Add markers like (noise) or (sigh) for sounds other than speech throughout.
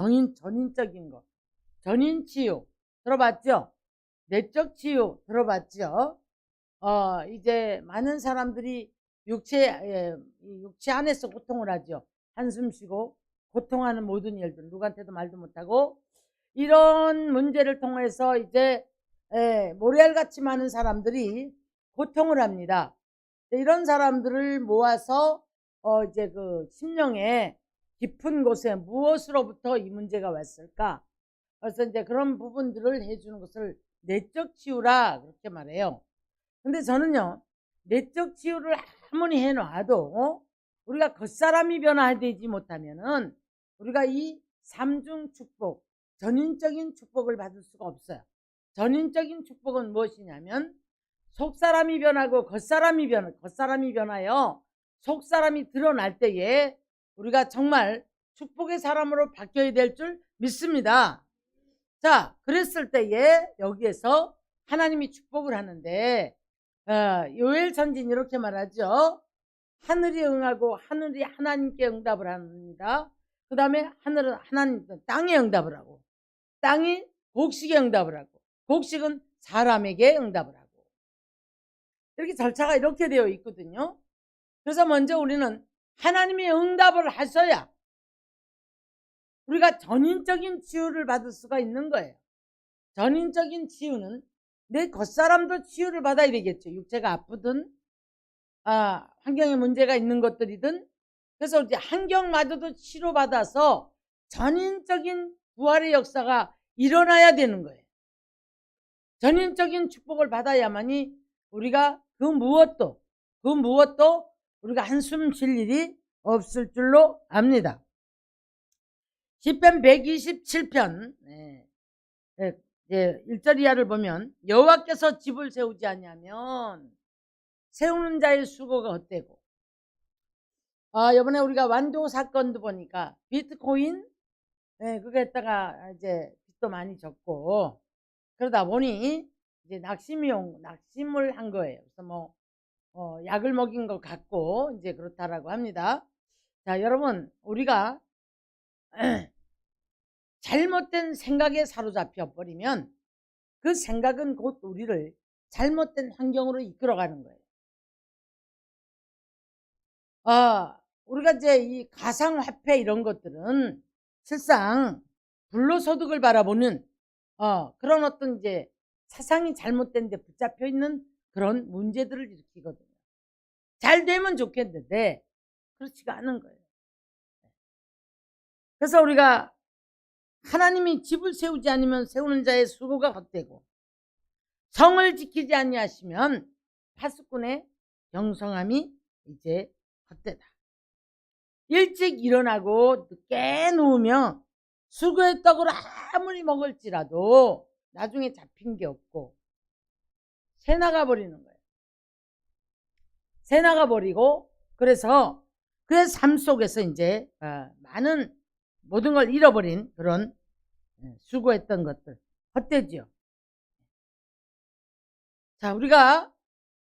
전인, 전인적인 거. 전인 치유. 들어봤죠? 내적 치유. 들어봤죠? 어, 이제 많은 사람들이 육체, 예, 이 육체 안에서 고통을 하죠. 한숨 쉬고, 고통하는 모든 일들. 누구한테도 말도 못하고, 이런 문제를 통해서 이제, 예, 모래알 같이 많은 사람들이 고통을 합니다. 이런 사람들을 모아서, 어, 이제 그 심령의 깊은 곳에 무엇으로부터 이 문제가 왔을까? 그래서 이제 그런 부분들을 해주는 것을 내적 치유라 그렇게 말해요. 근데 저는요, 내적 치유를 아무리 해놔도 우리가 겉사람이 변화되지 못하면은 우리가 이 삼중 축복, 전인적인 축복을 받을 수가 없어요. 전인적인 축복은 무엇이냐면 속사람이 변하고 겉사람이 변, 겉사람이 변하여 속사람이 드러날 때에 우리가 정말 축복의 사람으로 바뀌어야 될 줄 믿습니다. 자, 그랬을 때에 여기에서 하나님이 축복을 하는데 어, 요엘 선진 이렇게 말하죠. 하늘이 응하고 하늘이 하나님께 응답을 합니다. 그 다음에 하늘은 하나님 땅에 응답을 하고 땅이 곡식에 응답을 하고 곡식은 사람에게 응답을 하고 이렇게 절차가 이렇게 되어 있거든요. 그래서 먼저 우리는 하나님의 응답을 하셔야 우리가 전인적인 치유를 받을 수가 있는 거예요. 전인적인 치유는 내 겉사람도 치유를 받아야 되겠죠. 육체가 아프든 아, 환경에 문제가 있는 것들이든 그래서 이제 환경마저도 치료받아서 전인적인 부활의 역사가 일어나야 되는 거예요. 전인적인 축복을 받아야만이 우리가 그 무엇도 그 무엇도 우리가 한숨 쉴 일이 없을 줄로 압니다. 10편 127편 네. 네. 네. 1절 이하를 보면 여호와께서 집을 세우지 않냐면 세우는 자의 수고가 헛되고 아, 이번에 우리가 완도 사건도 보니까 비트코인 네, 그거에다가 이제 빚도 많이 졌고 그러다 보니 이제 낙심용 낙심을 한 거예요. 그래서 뭐 어, 약을 먹인 것 같고 이제 그렇다라고 합니다. 자, 여러분 우리가 (clears throat) 잘못된 생각에 사로잡혀 버리면 그 생각은 곧 우리를 잘못된 환경으로 이끌어가는 거예요. 아, 우리가 이제 이 가상화폐 이런 것들은 실상 불로소득을 바라보는 어, 그런 어떤 이제 사상이 잘못된 데 붙잡혀 있는 그런 문제들을 일으키거든요. 잘 되면 좋겠는데 그렇지가 않은 거예요. 그래서 우리가 하나님이 집을 세우지 않으면 세우는 자의 수고가 헛되고 성을 지키지 아니하시면 파수꾼의 영성함이 이제 헛되다. 일찍 일어나고 늦게 누우며 수고의 떡을 아무리 먹을지라도 나중에 잡힌 게 없고 새 나가 버리는 거예요. 새 나가 버리고 그래서 그의 삶 속에서 이제 어, 많은 모든 걸 잃어버린 그런 예, 수고했던 것들 헛되지요. 자 우리가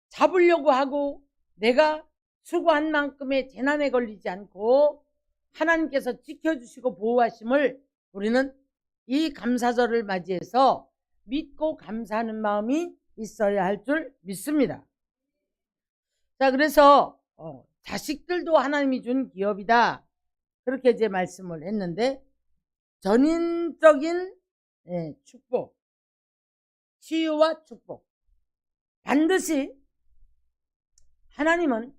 잡으려고 하고 내가 수고한 만큼의 재난에 걸리지 않고 하나님께서 지켜주시고 보호하심을 우리는 이 감사절을 맞이해서 믿고 감사하는 마음이 있어야 할 줄 믿습니다. 자, 그래서 어, 자식들도 하나님이 준 기업이다. 그렇게 이제 말씀을 했는데 전인적인 예, 축복, 치유와 축복 반드시 하나님은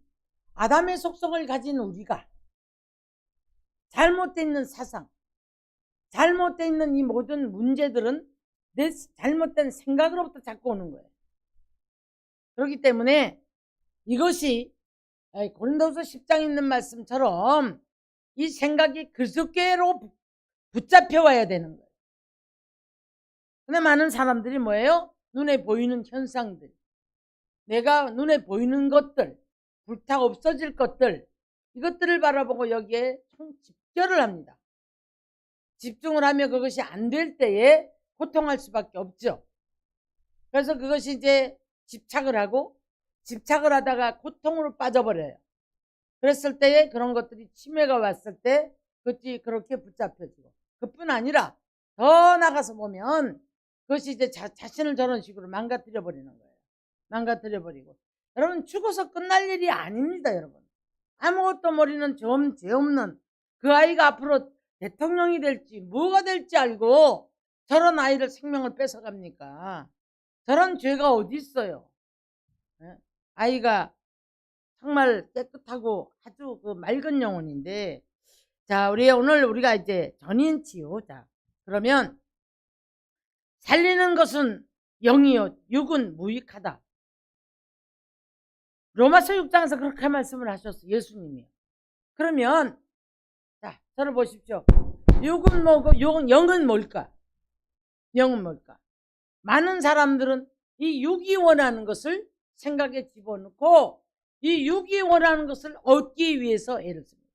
아담의 속성을 가진 우리가 잘못되어 있는 사상, 잘못되어 있는 이 모든 문제들은 내 잘못된 생각으로부터 자꾸 오는 거예요. 그렇기 때문에 이것이 고린도서 10장에 있는 말씀처럼 이 생각이 그리스도께로 붙잡혀 와야 되는 거예요. 근데 많은 사람들이 뭐예요? 눈에 보이는 현상들, 내가 눈에 보이는 것들, 불타 없어질 것들 이것들을 바라보고 여기에 총 집결을 합니다. 집중을 하면 그것이 안 될 때에 고통할 수밖에 없죠. 그래서 그것이 이제 집착을 하고 집착을 하다가 고통으로 빠져버려요. 그랬을 때에 그런 것들이 치매가 왔을 때 그것이 그렇게 붙잡혀지고 그뿐 아니라 더 나가서 보면 그것이 이제 자, 자신을 저런 식으로 망가뜨려 버리는 거예요. 망가뜨려 버리고 여러분 죽어서 끝날 일이 아닙니다, 여러분. 아무것도 모르는 좀 죄 없는 그 아이가 앞으로 대통령이 될지 뭐가 될지 알고 저런 아이를 생명을 뺏어갑니까? 저런 죄가 어디 있어요? 예? 아이가 정말 깨끗하고 아주 그 맑은 영혼인데 자 우리 오늘 우리가 이제 전인치유 자 그러면 살리는 것은 영이요 육은 무익하다 로마서 6장에서 그렇게 말씀을 하셨어 예수님이 그러면 자 저를 보십시오 육은 뭐고 영, 영은 뭘까 영은 뭘까 많은 사람들은 이 육이 원하는 것을 생각에 집어넣고 이 육이 원하는 것을 얻기 위해서 애를 씁니다.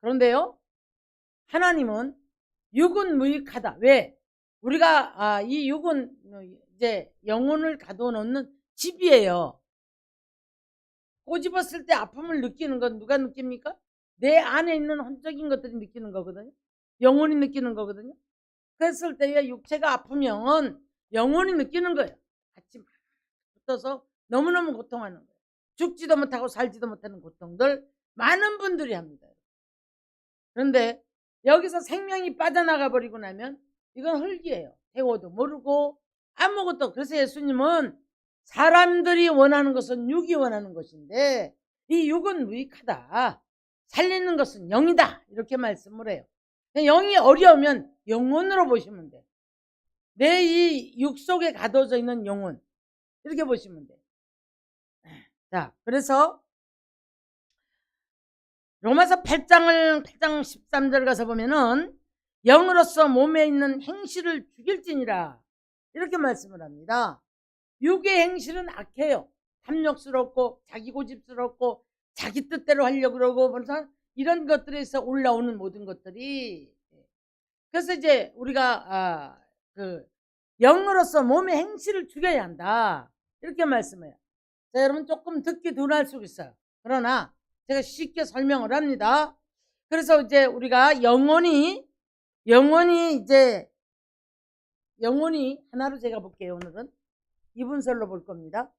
그런데요, 하나님은 육은 무익하다. 왜? 우리가 아, 이 육은 이제 영혼을 가둬놓는 집이에요. 꼬집었을 때 아픔을 느끼는 건 누가 느낍니까? 내 안에 있는 혼적인 것들이 느끼는 거거든요. 영혼이 느끼는 거거든요. 그랬을 때에 육체가 아프면 영혼이 느끼는 거예요. 같이 막 붙어서 너무너무 고통하는 거예요. 죽지도 못하고 살지도 못하는 고통들 많은 분들이 합니다. 그런데 여기서 생명이 빠져나가 버리고 나면 이건 흙이에요. 태워도 모르고 아무것도 그래서 예수님은 사람들이 원하는 것은 육이 원하는 것인데 이 육은 무익하다. 살리는 것은 영이다. 이렇게 말씀을 해요. 영이 어려우면 영혼으로 보시면 돼. 내 이 육 속에 가둬져 있는 영혼. 이렇게 보시면 돼. 자, 그래서 로마서 8장을 8장 13절 가서 보면은 영으로서 몸에 있는 행실을 죽일지니라 이렇게 말씀을 합니다. 육의 행실은 악해요. 탐욕스럽고 자기 고집스럽고 자기 뜻대로 하려고 그러고 벌써 이런 것들에서 올라오는 모든 것들이 그래서 이제 우리가 아, 그 영으로서 몸의 행실을 죽여야 한다 이렇게 말씀해요. 자 여러분 조금 듣기 둔할 수 있어요. 그러나 제가 쉽게 설명을 합니다. 그래서 이제 우리가 영혼이 영혼이 이제 영혼이 하나로 제가 볼게요 오늘은 이분설로 볼 겁니다.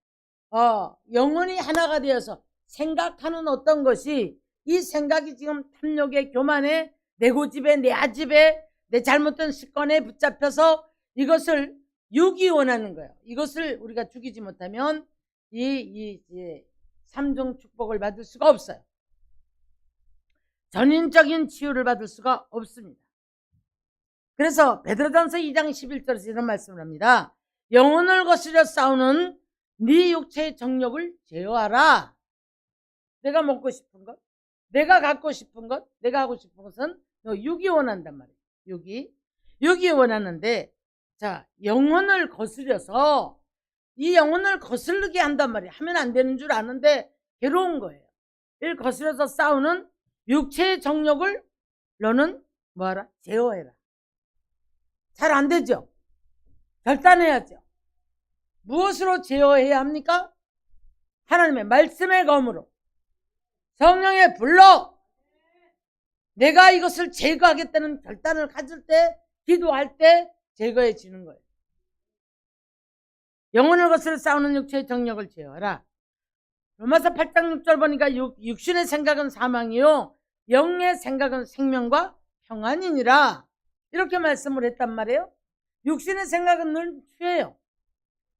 어, 영혼이 하나가 되어서 생각하는 어떤 것이 이 생각이 지금 탐욕에 교만에 내 고집에 내 아집에 내 잘못된 습관에 붙잡혀서 이것을 육이 원하는 거예요. 이것을 우리가 죽이지 못하면 이, 이, 이 삼중 축복을 받을 수가 없어요. 전인적인 치유를 받을 수가 없습니다. 그래서 베드로전서 2장 11절에서 이런 말씀을 합니다. 영혼을 거스려 싸우는 네 육체의 정력을 제어하라. 내가 먹고 싶은 것, 내가 갖고 싶은 것, 내가 하고 싶은 것은 너 육이 원한단 말이에요. 육이. 육이 원하는데 자 영혼을 거스려서 이 영혼을 거슬르게 한단 말이에요. 하면 안 되는 줄 아는데 괴로운 거예요. 이를 거스려서 싸우는 육체의 정력을 너는 뭐하라? 제어해라. 잘 안 되죠? 결단해야죠. 무엇으로 제어해야 합니까? 하나님의 말씀의 검으로 성령의 불로 내가 이것을 제거하겠다는 결단을 가질 때 기도할 때 제거해지는 거예요. 영혼을 것을 싸우는 육체의 정력을 제어하라. 로마서 8장 6절 보니까 육, 육신의 생각은 사망이요 영의 생각은 생명과 평안이니라 이렇게 말씀을 했단 말이에요. 육신의 생각은 늘 추해요.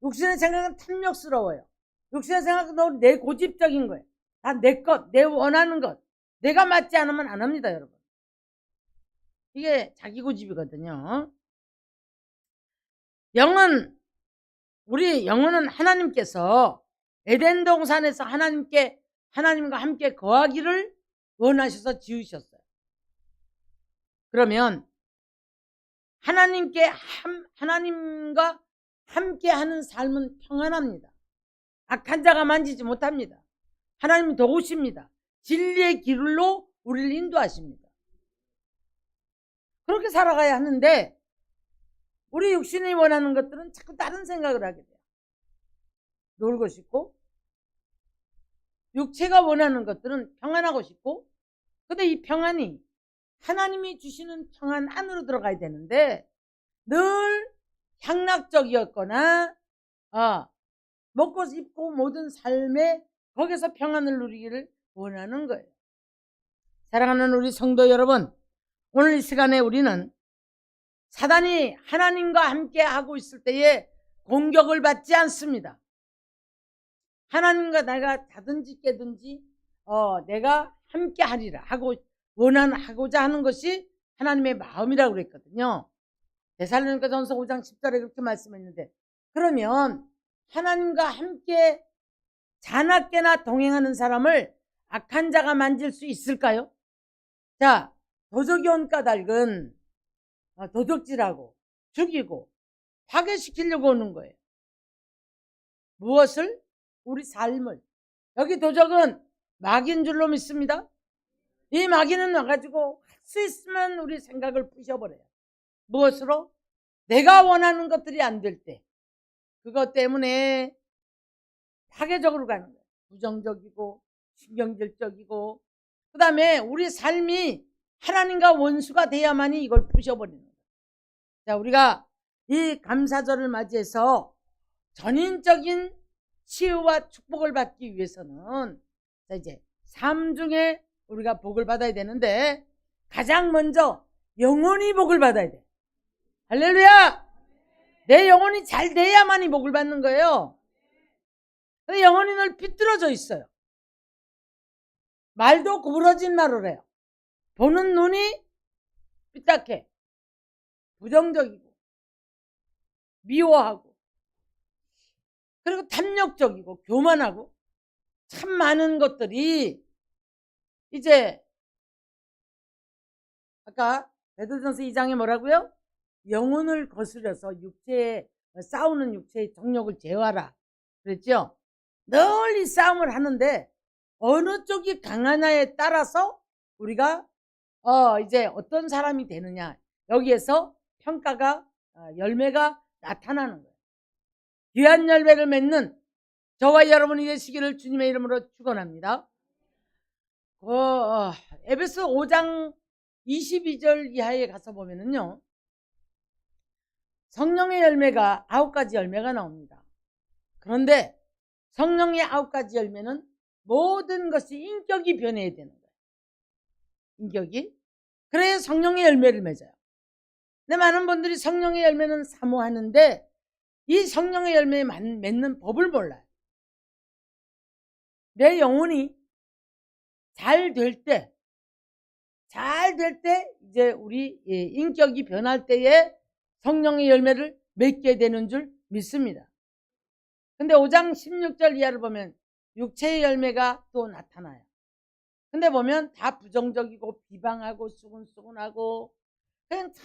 육신의 생각은 탐욕스러워요. 육신의 생각은 너무 내 고집적인 거예요. 다 내 것, 내 원하는 것. 내가 맞지 않으면 안 합니다, 여러분. 이게 자기 고집이거든요. 영은, 우리 영혼은 하나님께서 에덴 동산에서 하나님께, 하나님과 함께 거하기를 원하셔서 지으셨어요. 그러면 하나님께 함, 하나님과 함께 하는 삶은 평안합니다. 악한 자가 만지지 못합니다. 하나님은 도우십니다. 진리의 길로 우리를 인도하십니다. 그렇게 살아가야 하는데 우리 육신이 원하는 것들은 자꾸 다른 생각을 하게 돼요. 놀고 싶고 육체가 원하는 것들은 평안하고 싶고 근데 이 평안이 하나님이 주시는 평안 안으로 들어가야 되는데 늘 향락적이었거나 어, 먹고 입고 모든 삶에 거기서 평안을 누리기를 원하는 거예요. 사랑하는 우리 성도 여러분, 오늘 이 시간에 우리는 사단이 하나님과 함께 하고 있을 때에 공격을 받지 않습니다. 하나님과 내가 자든지 깨든지 어, 내가 함께 하리라 하고 원하는 하고자 하는 것이 하나님의 마음이라고 그랬거든요. 데살로니가 전서 5장 10절에 그렇게 말씀했는데 그러면 하나님과 함께 자나깨나 동행하는 사람을 악한 자가 만질 수 있을까요? 자, 도적이 온 까닭은 어, 도적질하고 죽이고 파괴시키려고 오는 거예요. 무엇을? 우리 삶을. 여기 도적은 마귀인 줄로 믿습니다. 이 마귀는 와가지고 할 수 있으면 우리 생각을 부셔버려요. 무엇으로? 내가 원하는 것들이 안 될 때. 그것 때문에 파괴적으로 가는 거예요. 부정적이고, 신경질적이고, 그 다음에 우리 삶이 하나님과 원수가 돼야만이 이걸 부셔버리는 거예요. 자, 우리가 이 감사절을 맞이해서 전인적인 치유와 축복을 받기 위해서는 자, 이제 삶 중에 우리가 복을 받아야 되는데 가장 먼저 영혼이 복을 받아야 돼. 할렐루야! 내 영혼이 잘 돼야만이 복을 받는 거예요. 근데 영혼이 늘 비뚤어져 있어요. 말도 구부러진 말을 해요. 보는 눈이 삐딱해. 부정적이고, 미워하고, 그리고 탐욕적이고, 교만하고, 참 많은 것들이 이제 아까 베드로전서 2장에 뭐라고요? 영혼을 거스려서 육체에 싸우는 육체의 정력을 제어하라 그랬죠? 늘 이 싸움을 하는데 어느 쪽이 강하냐에 따라서 우리가 어 이제 어떤 사람이 되느냐 여기에서 평가가 어, 열매가 나타나는 거예요. 귀한 열매를 맺는 저와 여러분이 되시기를 주님의 이름으로 축원합니다. 어, 어, 에베소 5장 22절 이하에 가서 보면은요. 성령의 열매가 아홉 가지 열매가 나옵니다. 그런데 성령의 아홉 가지 열매는 모든 것이 인격이 변해야 되는 거예요. 인격이. 그래야 성령의 열매를 맺어요. 근데 많은 분들이 성령의 열매는 사모하는데 이 성령의 열매에 맺는 법을 몰라요. 내 영혼이 잘 될 때, 잘 될 때, 이제 우리 예, 인격이 변할 때에 성령의 열매를 맺게 되는 줄 믿습니다. 근데 5장 16절 이하를 보면 육체의 열매가 또 나타나요. 근데 보면 다 부정적이고 비방하고 수근수근하고 그냥 다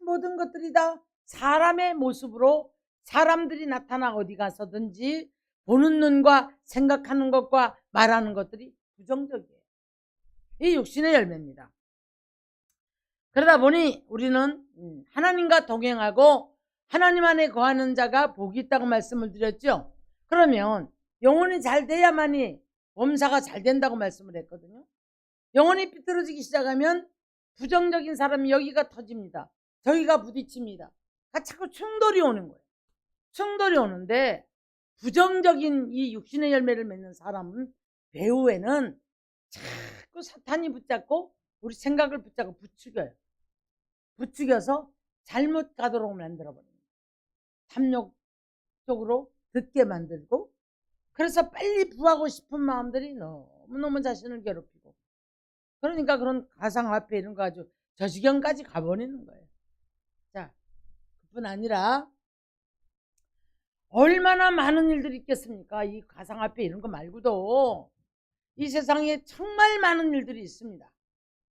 모든 것들이 다 사람의 모습으로 사람들이 나타나 어디 가서든지 보는 눈과 생각하는 것과 말하는 것들이 부정적이에요. 이 육신의 열매입니다. 그러다 보니 우리는 음, 하나님과 동행하고 하나님 안에 거하는 자가 복이 있다고 말씀을 드렸죠. 그러면 영혼이 잘 돼야만이 범사가 잘 된다고 말씀을 했거든요. 영혼이 삐뚤어지기 시작하면 부정적인 사람이 여기가 터집니다. 저기가 부딪힙니다. 아, 자꾸 충돌이 오는 거예요. 충돌이 오는데 부정적인 이 육신의 열매를 맺는 사람은 배후에는 자꾸 사탄이 붙잡고 우리 생각을 붙잡고 부추겨요. 부추겨서 잘못 가도록 만들어버립니다. 탐욕 쪽으로 듣게 만들고 그래서 빨리 부하고 싶은 마음들이 너무너무 자신을 괴롭히고 그러니까 그런 가상화폐 이런 거 아주 저 지경까지 가버리는 거예요. 자, 그뿐 아니라 얼마나 많은 일들이 있겠습니까? 이 가상화폐 이런 거 말고도 이 세상에 정말 많은 일들이 있습니다.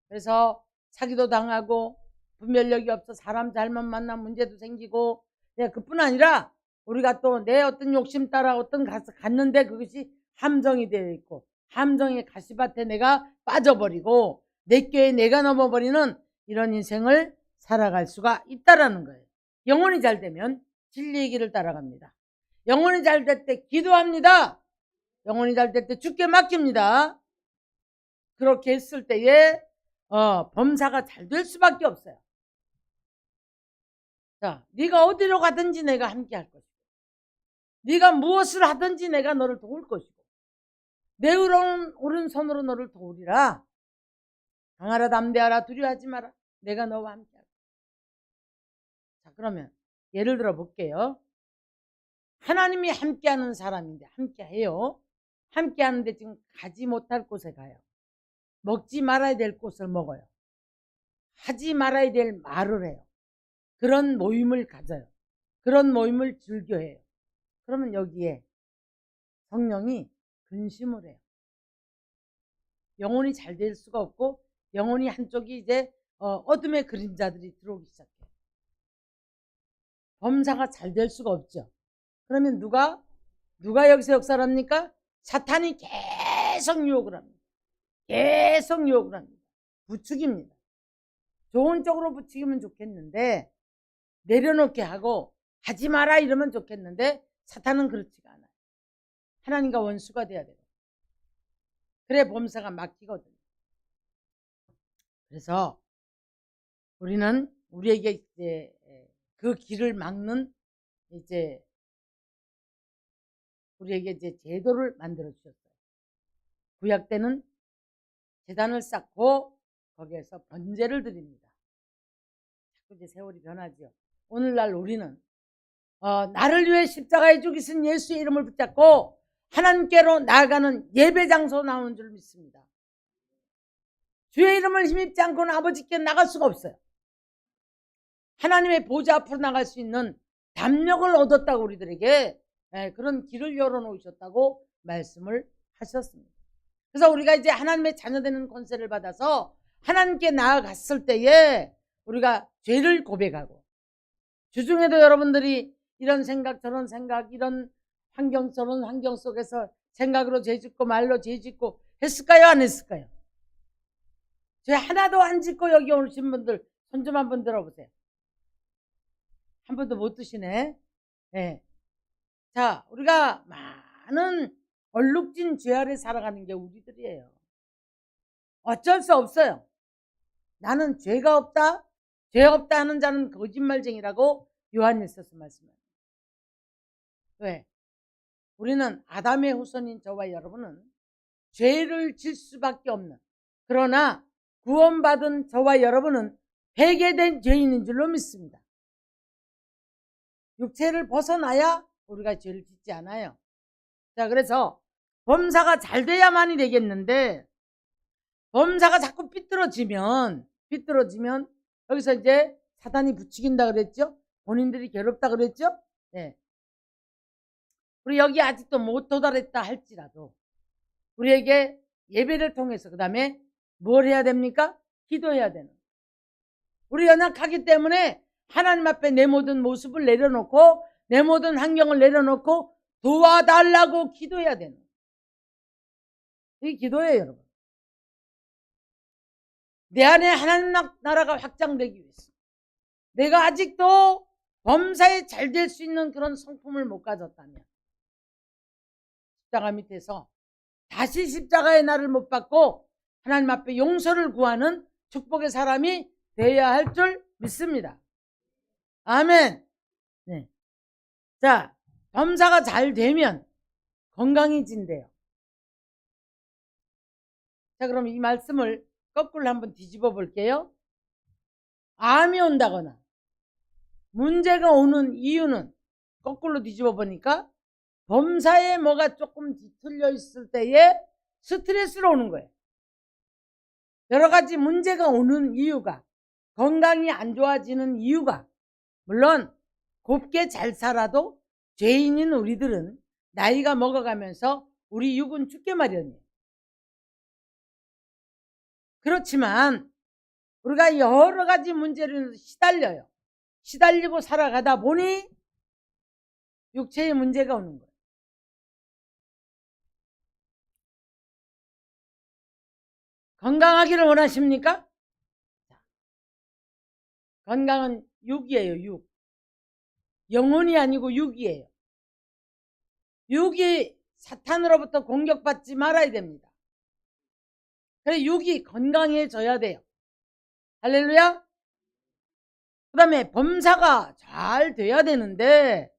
그래서 사기도 당하고 분별력이 없어 사람 잘못 만나 문제도 생기고 네, 그뿐 아니라 우리가 또 내 어떤 욕심 따라 어떤 가서 갔는데 그것이 함정이 되어 있고 함정의 가시밭에 내가 빠져버리고 내 꾀에 내가 넘어버리는 이런 인생을 살아갈 수가 있다라는 거예요. 영혼이 잘 되면 진리의 길을 따라갑니다. 영혼이 잘 될 때 기도합니다. 영혼이 잘 될 때 죽게 맡깁니다. 그렇게 했을 때에 어, 범사가 잘 될 수밖에 없어요. 자, 네가 어디로 가든지 내가 함께 할 것이고, 네가 무엇을 하든지 내가 너를 도울 것이고, 내 오른, 오른손으로 너를 도우리라. 강하라 담대하라 두려워하지 마라. 내가 너와 함께 하라. 자, 그러면 예를 들어 볼게요. 하나님이 함께하는 사람인데 함께해요. 함께하는데 지금 가지 못할 곳에 가요. 먹지 말아야 될 곳을 먹어요. 하지 말아야 될 말을 해요. 그런 모임을 가져요. 그런 모임을 즐겨해요. 그러면 여기에 성령이 근심을 해요. 영혼이 잘 될 수가 없고 영혼이 한쪽이 이제 어, 어둠의 그림자들이 들어오기 시작해요. 범사가 잘 될 수가 없죠. 그러면 누가 누가 여기서 역사를 합니까? 사탄이 계속 유혹을 합니다. 계속 유혹을 합니다. 부추깁니다. 좋은 쪽으로 부추기면 좋겠는데 내려놓게 하고 하지 마라 이러면 좋겠는데 사탄은 그렇지가 않아요. 하나님과 원수가 돼야 돼요. 그래 범사가 막히거든요. 그래서 우리는 우리에게 이제 그 길을 막는 이제 우리에게 이제 제도를 만들어 주셨어요. 구약 때는 재단을 쌓고 거기에서 번제를 드립니다. 자꾸 이제 세월이 변하죠. 오늘날 우리는 어, 나를 위해 십자가에 죽이신 예수의 이름을 붙잡고 하나님께로 나아가는 예배 장소 나오는 줄 믿습니다. 주의 이름을 힘입지 않고는 아버지께 나갈 수가 없어요. 하나님의 보좌 앞으로 나갈 수 있는 담력을 얻었다고 우리들에게 예, 그런 길을 열어놓으셨다고 말씀을 하셨습니다. 그래서 우리가 이제 하나님의 자녀되는 권세를 받아서 하나님께 나아갔을 때에 우리가 죄를 고백하고 주중에도 여러분들이 이런 생각 저런 생각 이런 환경 저런 환경 속에서 생각으로 죄 짓고 말로 죄 짓고 했을까요 안 했을까요? 죄 하나도 안 짓고 여기 오신 분들 손 좀 한번 들어보세요. 한 번도 못 드시네. 네. 자, 우리가 많은 얼룩진 죄 아래 살아가는 게 우리들이에요. 어쩔 수 없어요. 나는 죄가 없다. 죄 없다 하는 자는 거짓말쟁이라고 요한일서서 말씀합니다. 왜? 우리는 아담의 후손인 저와 여러분은 죄를 질 수밖에 없는 그러나 구원받은 저와 여러분은 회개된 죄인인 줄로 믿습니다. 육체를 벗어나야 우리가 죄를 짓지 않아요. 자, 그래서 범사가 잘 돼야만이 되겠는데 범사가 자꾸 삐뚤어지면 삐뚤어지면 여기서 이제 사단이 부추긴다 그랬죠? 본인들이 괴롭다 그랬죠? 네. 우리 여기 아직도 못 도달했다 할지라도 우리에게 예배를 통해서 그 다음에 뭘 해야 됩니까? 기도해야 되는. 우리 연약하기 때문에 하나님 앞에 내 모든 모습을 내려놓고 내 모든 환경을 내려놓고 도와달라고 기도해야 되는. 이 기도예요, 여러분. 내 안에 하나님 나라가 확장되기 위해서. 내가 아직도 범사에 잘 될 수 있는 그런 성품을 못 가졌다면 십자가 밑에서 다시 십자가의 날을 못 받고 하나님 앞에 용서를 구하는 축복의 사람이 되어야 할 줄 믿습니다. 아멘. 네. 자, 범사가 잘 되면 건강해진대요. 자, 그럼 이 말씀을 거꾸로 한번 뒤집어 볼게요. 암이 온다거나 문제가 오는 이유는 거꾸로 뒤집어 보니까 범사에 뭐가 조금 뒤틀려 있을 때에 스트레스로 오는 거예요. 여러 가지 문제가 오는 이유가 건강이 안 좋아지는 이유가 물론 곱게 잘 살아도 죄인인 우리들은 나이가 먹어가면서 우리 육은 죽게 마련이에요. 그렇지만 우리가 여러 가지 문제를 시달려요. 시달리고 살아가다 보니 육체의 문제가 오는 거예요. 건강하기를 원하십니까? 건강은 육이에요, 육. 영혼이 아니고 육이에요. 육이 사탄으로부터 공격받지 말아야 됩니다. 그래 육이 건강해져야 돼요. 할렐루야? 그 다음에 범사가 잘 돼야 되는데,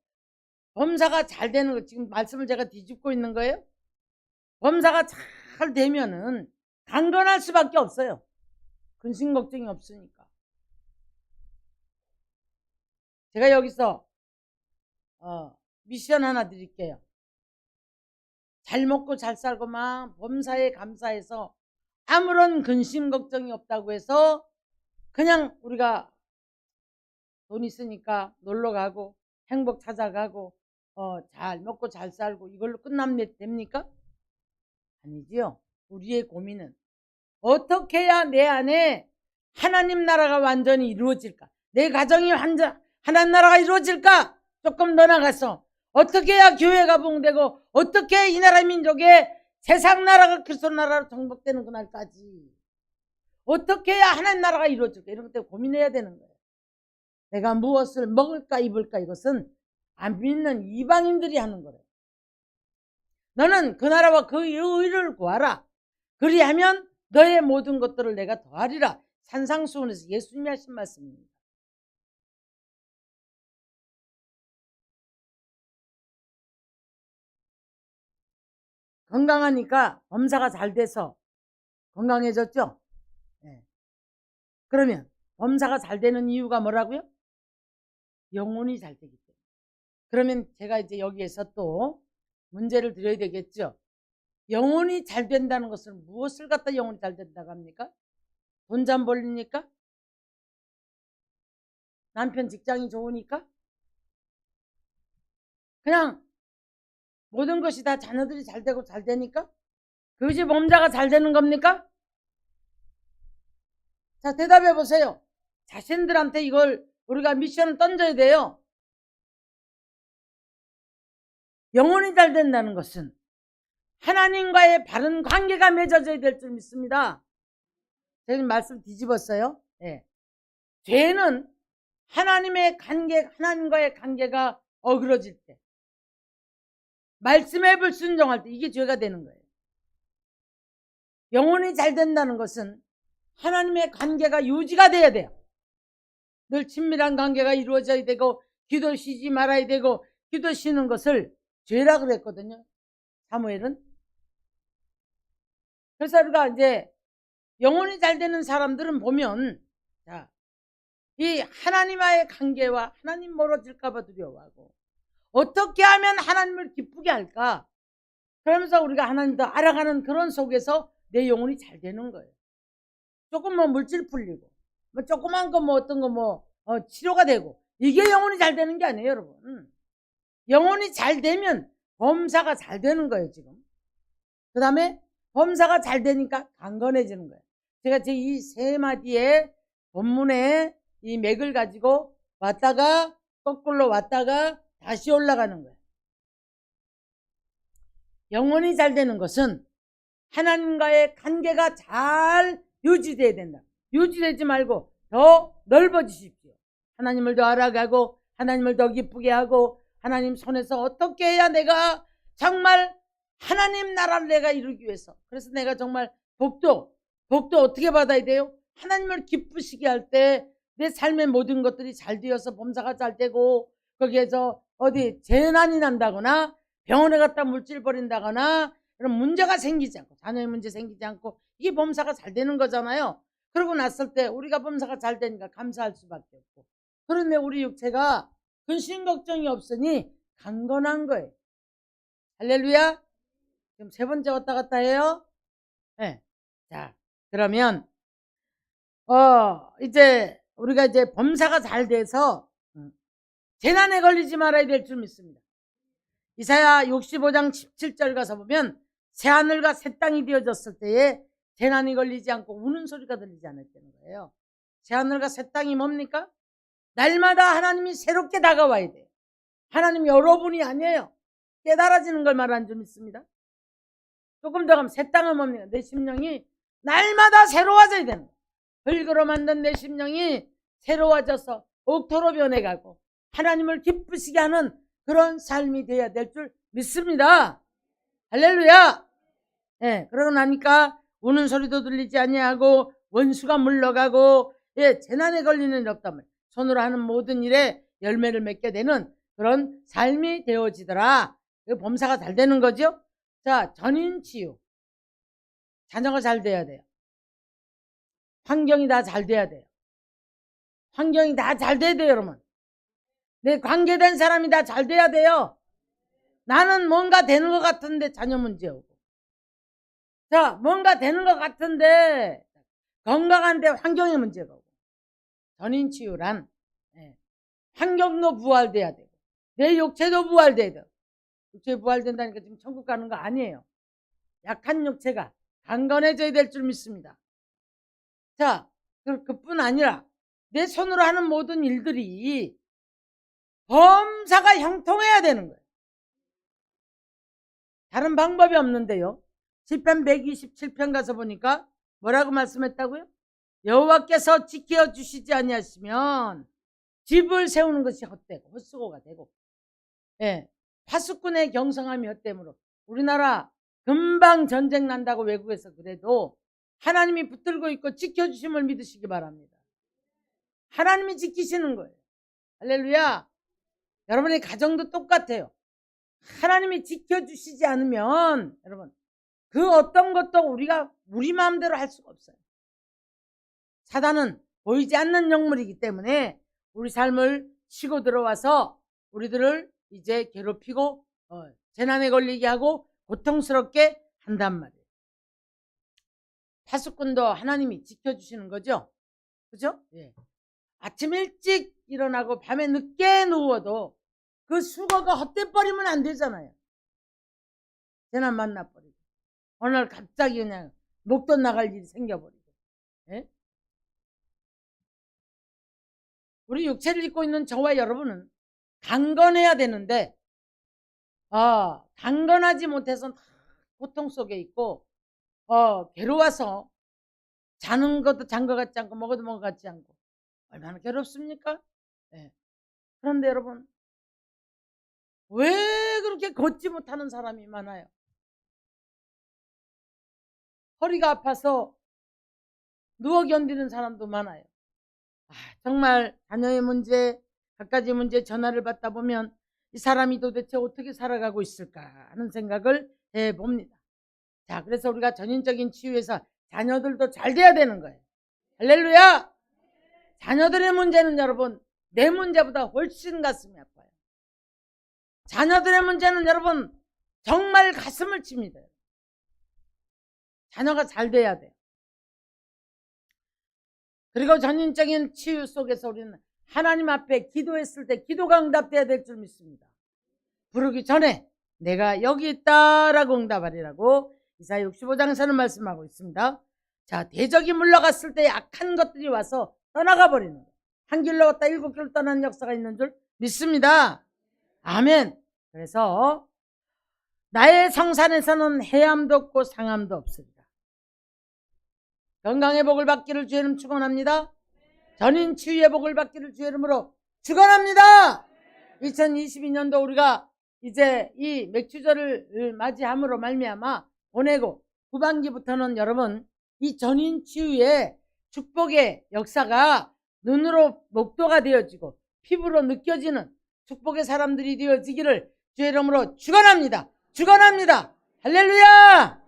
범사가 잘 되는 거, 지금 말씀을 제가 뒤집고 있는 거예요? 범사가 잘 되면은 강건할 수밖에 없어요. 근심 걱정이 없으니까. 제가 여기서, 어, 미션 하나 드릴게요. 잘 먹고 잘 살고 막 범사에 감사해서 아무런 근심 걱정이 없다고 해서 그냥 우리가 돈 있으니까 놀러 가고 행복 찾아가고 어, 잘 먹고 잘 살고 이걸로 끝나면 됩니까? 아니지요. 우리의 고민은 어떻게 해야 내 안에 하나님 나라가 완전히 이루어질까? 내 가정이 완전 하나님 나라가 이루어질까? 조금 더 나가서 어떻게 해야 교회가 봉되고 어떻게 이 나라 민족의 세상 나라가 그리스도 나라로 정복되는 그날까지 어떻게 해야 하나님 나라가 이루어질까? 이런 것 때문에 고민해야 되는 거예요. 내가 무엇을 먹을까 입을까 이것은 안 믿는 이방인들이 하는 거래요. 너는 그 나라와 그 의를 구하라. 그리하면 너의 모든 것들을 내가 더하리라. 산상수훈에서 예수님이 하신 말씀입니다. 건강하니까 범사가 잘 돼서 건강해졌죠? 네. 그러면 범사가 잘 되는 이유가 뭐라고요? 영혼이 잘 되기 때문에. 그러면 제가 이제 여기에서 또 문제를 드려야 되겠죠? 영혼이 잘 된다는 것은 무엇을 갖다 영혼이 잘 된다고 합니까? 돈 잘 벌리니까? 남편 직장이 좋으니까? 그냥 모든 것이 다 자녀들이 잘 되고 잘 되니까? 그집 범자가 잘 되는 겁니까? 자, 대답해 보세요. 자신들한테 이걸 우리가 미션을 던져야 돼요. 영혼이 잘 된다는 것은 하나님과의 바른 관계가 맺어져야 될 줄 믿습니다. 제가 말씀 뒤집었어요. 예. 죄는 하나님의 관계, 하나님과의 관계가 어그러질 때, 말씀에 불순종할 때 이게 죄가 되는 거예요. 영혼이 잘 된다는 것은 하나님의 관계가 유지가 돼야 돼요. 늘 친밀한 관계가 이루어져야 되고 기도 쉬지 말아야 되고 기도 쉬는 것을 죄라 그랬거든요. 사무엘은. 그래서 우리가 이제 영혼이 잘 되는 사람들은 보면 자, 이 하나님과의 관계와 하나님 멀어질까 봐 두려워하고 어떻게 하면 하나님을 기쁘게 할까? 그러면서 우리가 하나님 더 알아가는 그런 속에서 내 영혼이 잘 되는 거예요. 조금 뭐 물질 풀리고 뭐 조그만 거 뭐 어떤 거뭐 치료가 되고 이게 영혼이 잘 되는 게 아니에요, 여러분. 영혼이 잘 되면 범사가 잘 되는 거예요, 지금. 그 다음에 범사가 잘 되니까 강건해지는 거예요. 제가 제 이 세 마디의 본문에 이 맥을 가지고 왔다가 거꾸로 왔다가 다시 올라가는 거예요. 영혼이 잘 되는 것은 하나님과의 관계가 잘 유지돼야 된다. 유지되지 말고 더 넓어지십시오. 하나님을 더 알아가고 하나님을 더 기쁘게 하고 하나님 손에서 어떻게 해야 내가 정말 하나님 나라를 내가 이루기 위해서 그래서 내가 정말 복도 복도 어떻게 받아야 돼요? 하나님을 기쁘시게 할 때 내 삶의 모든 것들이 잘 되어서 범사가 잘 되고 거기에서 어디 재난이 난다거나 병원에 갔다 물질 버린다거나 그런 문제가 생기지 않고 자녀의 문제 생기지 않고 이게 범사가 잘 되는 거잖아요. 그러고 났을 때 우리가 범사가 잘 되니까 감사할 수밖에 없고 그런데 우리 육체가 근심 걱정이 없으니 강건한 거예요. 할렐루야. 지금 세 번째 왔다 갔다 해요. 네. 자, 그러면 어 이제 우리가 이제 범사가 잘 돼서 음, 재난에 걸리지 말아야 될 줄 믿습니다. 이사야 65장 17절 가서 보면 새 하늘과 새 땅이 되어졌을 때에 재난이 걸리지 않고 우는 소리가 들리지 않았다는 거예요. 새 하늘과 새 땅이 뭡니까? 날마다 하나님이 새롭게 다가와야 돼요. 하나님 여러분이 아니에요. 깨달아지는 걸 말하는 줄 믿습니다. 조금 더 가면 새 땅은 뭡니까? 내 심령이 날마다 새로워져야 되는 거예요. 흙으로 만든 내 심령이 새로워져서 옥토로 변해가고 하나님을 기쁘시게 하는 그런 삶이 되어야 될 줄 믿습니다. 할렐루야. 예, 네, 그러고 나니까 우는 소리도 들리지 아니하고 원수가 물러가고 예, 재난에 걸리는 일 없다면 손으로 하는 모든 일에 열매를 맺게 되는 그런 삶이 되어지더라. 그 범사가 잘 되는 거죠. 자, 전인 치유. 자녀가 잘 돼야 돼요. 환경이 다 잘 돼야 돼요. 환경이 다 잘 돼야 돼요, 여러분. 내 관계된 사람이 다 잘 돼야 돼요. 나는 뭔가 되는 것 같은데 자녀 문제 오고. 자, 뭔가 되는 것 같은데 건강한데 환경의 문제가 오고. 전인 치유란 예, 환경도 부활돼야 되고 내 육체도 부활돼야 돼요. 육체 부활된다니까 지금 천국 가는 거 아니에요. 약한 육체가 강건해져야 될 줄 믿습니다. 자, 그- 그뿐 아니라 내 손으로 하는 모든 일들이 범사가 형통해야 되는 거예요. 다른 방법이 없는데요. 시편 127편 가서 보니까 뭐라고 말씀했다고요? 여호와께서 지켜 주시지 아니하시면 집을 세우는 것이 헛되고 헛수고가 되고 예, 파수꾼의 경성함이 헛되므로 우리나라 금방 전쟁 난다고 외국에서 그래도 하나님이 붙들고 있고 지켜주심을 믿으시기 바랍니다. 하나님이 지키시는 거예요. 할렐루야. 여러분의 가정도 똑같아요. 하나님이 지켜주시지 않으면 여러분 그 어떤 것도 우리가 우리 마음대로 할 수가 없어요. 사단은 보이지 않는 영물이기 때문에 우리 삶을 치고 들어와서 우리들을 이제 괴롭히고 어, 재난에 걸리게 하고 고통스럽게 한단 말이에요. 파수꾼도 하나님이 지켜주시는 거죠. 그죠? 예. 아침 일찍 일어나고 밤에 늦게 누워도 그 수고가 헛돼 버리면 안 되잖아요. 재난 만나버리고. 어느 날 갑자기 그냥 목돈 나갈 일이 생겨버리고. 예? 우리 육체를 입고 있는 저와 여러분은 강건해야 되는데, 어, 강건하지 못해서 다 고통 속에 있고, 어, 괴로워서 자는 것도 잔 것 같지 않고, 먹어도 먹은 것 같지 않고, 얼마나 괴롭습니까? 예. 그런데 여러분, 왜 그렇게 걷지 못하는 사람이 많아요? 허리가 아파서 누워 견디는 사람도 많아요. 아, 정말 자녀의 문제, 갖가지 문제 전화를 받다 보면 이 사람이 도대체 어떻게 살아가고 있을까 하는 생각을 해 봅니다. 자, 그래서 우리가 전인적인 치유에서 자녀들도 잘 돼야 되는 거예요. 할렐루야! 자녀들의 문제는 여러분, 내 문제보다 훨씬 가슴이 아파요. 자녀들의 문제는 여러분, 정말 가슴을 칩니다. 자녀가 잘 돼야 돼요. 그리고 전인적인 치유 속에서 우리는 하나님 앞에 기도했을 때 기도가 응답돼야 될 줄 믿습니다. 부르기 전에 내가 여기 있다라고 응답하리라고 이사야 65장에서는 말씀하고 있습니다. 자, 대적이 물러갔을 때 약한 것들이 와서 떠나가 버리는 거예요. 한 길로 갔다 일곱 길로 떠나는 역사가 있는 줄 믿습니다. 아멘. 그래서 나의 성산에서는 해암도 없고 상암도 없으리라. 건강의 복을 받기를 주의 이름 축원합니다. 전인 치유의 복을 받기를 주의 이름으로 축원합니다. 2022년도 우리가 이제 이 맥주절을 맞이함으로 말미암아 보내고 후반기부터는 여러분 이 전인 치유의 축복의 역사가 눈으로 목도가 되어지고 피부로 느껴지는 축복의 사람들이 되어지기를 주의 이름으로 축원합니다. 축원합니다. 할렐루야!